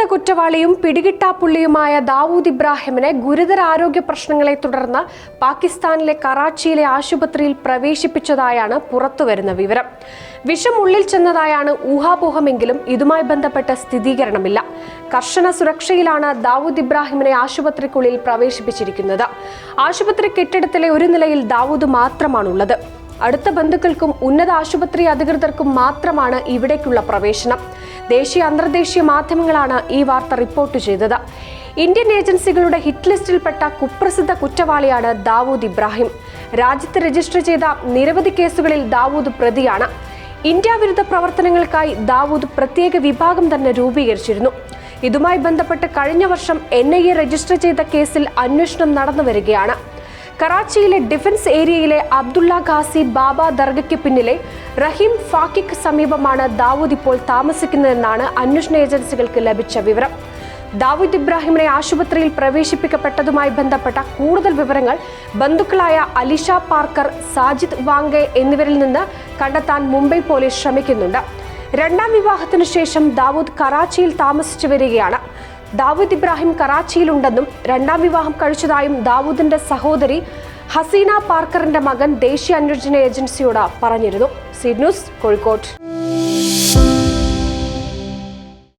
കുപ്രസിദ്ധ കുറ്റവാളിയും പിടികിട്ടാപ്പുള്ളിയുമായ ദാവൂദ് ഇബ്രാഹിമിനെ ഗുരുതര ആരോഗ്യ പ്രശ്നങ്ങളെ തുടർന്ന് പാകിസ്ഥാനിലെ കറാച്ചിയിലെ ആശുപത്രിയിൽ പ്രവേശിപ്പിച്ചതായാണ് പുറത്തുവരുന്ന വിവരം. വിഷം ഉള്ളിൽ ചെന്നതായാണ് ഊഹാപോഹമെങ്കിലും ഇതുമായി ബന്ധപ്പെട്ട സ്ഥിരീകരണമില്ല. കർശന സുരക്ഷയിലാണ് ദാവൂദ് ഇബ്രാഹിമിനെ ആശുപത്രിക്കുള്ളിൽ പ്രവേശിപ്പിച്ചിരിക്കുന്നത്. ആശുപത്രി കെട്ടിടത്തിലെ ഒരു നിലയിൽ ദാവൂദ് മാത്രമാണുള്ളത്. അടുത്ത ബന്ധുക്കൾക്കും ഉന്നത ആശുപത്രി അധികൃതർക്കും മാത്രമാണ് ഇവിടേക്കുള്ള പ്രവേശനം. ദേശീയ അന്തർദേശീയ മാധ്യമങ്ങളാണ് ഈ വാർത്ത റിപ്പോർട്ട് ചെയ്തത്. ഇന്ത്യൻ ഏജൻസികളുടെ ഹിറ്റ് ലിസ്റ്റിൽപ്പെട്ട കുപ്രസിദ്ധ കുറ്റവാളിയാണ് ദാവൂദ് ഇബ്രാഹിം. രാജ്യത്ത് രജിസ്റ്റർ ചെയ്ത നിരവധി കേസുകളിൽ ദാവൂദ് പ്രതിയാണ്. ഇന്ത്യ വിരുദ്ധ പ്രവർത്തനങ്ങൾക്കായി ദാവൂദ് പ്രത്യേക വിഭാഗം തന്നെ രൂപീകരിച്ചിരുന്നു. ഇതുമായി ബന്ധപ്പെട്ട് കഴിഞ്ഞ വർഷം എൻ ഐ എ രജിസ്റ്റർ ചെയ്ത കേസിൽ അന്വേഷണം നടന്നു വരികയാണ് കറാച്ചിയിലെ ഡിഫൻസ് ഏരിയയിലെ അബ്ദുള്ള ഖാസി ബാബ ദർഗയ്ക്ക് പിന്നിലെ റഹീം ഫാക്കിക്ക് സമീപമാണ് ദാവൂദ് ഇപ്പോൾ താമസിക്കുന്നതെന്നാണ് അന്വേഷണ ഏജൻസികൾക്ക് ലഭിച്ച വിവരം. ദാവൂദ് ഇബ്രാഹിമിനെ ആശുപത്രിയിൽ പ്രവേശിപ്പിക്കപ്പെട്ടതുമായി ബന്ധപ്പെട്ട കൂടുതൽ വിവരങ്ങൾ ബന്ധുക്കളായ അലിഷ പാർക്കർ സാജിദ് വാങ്കെ എന്നിവരിൽ നിന്ന് കണ്ടെത്താൻ മുംബൈ പോലീസ് ശ്രമിക്കുന്നുണ്ട്. രണ്ടാം വിവാഹത്തിനു ശേഷം ദാവൂദ് കറാച്ചിയിൽ താമസിച്ചു വരികയാണ്. ദാവൂദ് ഇബ്രാഹിം കറാച്ചിയിലുണ്ടെന്നും രണ്ടാം വിവാഹം കഴിച്ചതായും ദാവൂദിന്റെ സഹോദരി ഹസീന പാർക്കറിന്റെ മകൻ ദേശീയ അന്വേഷണ ഏജൻസിയോട് പറഞ്ഞിരുന്നു. C news Kozhikode.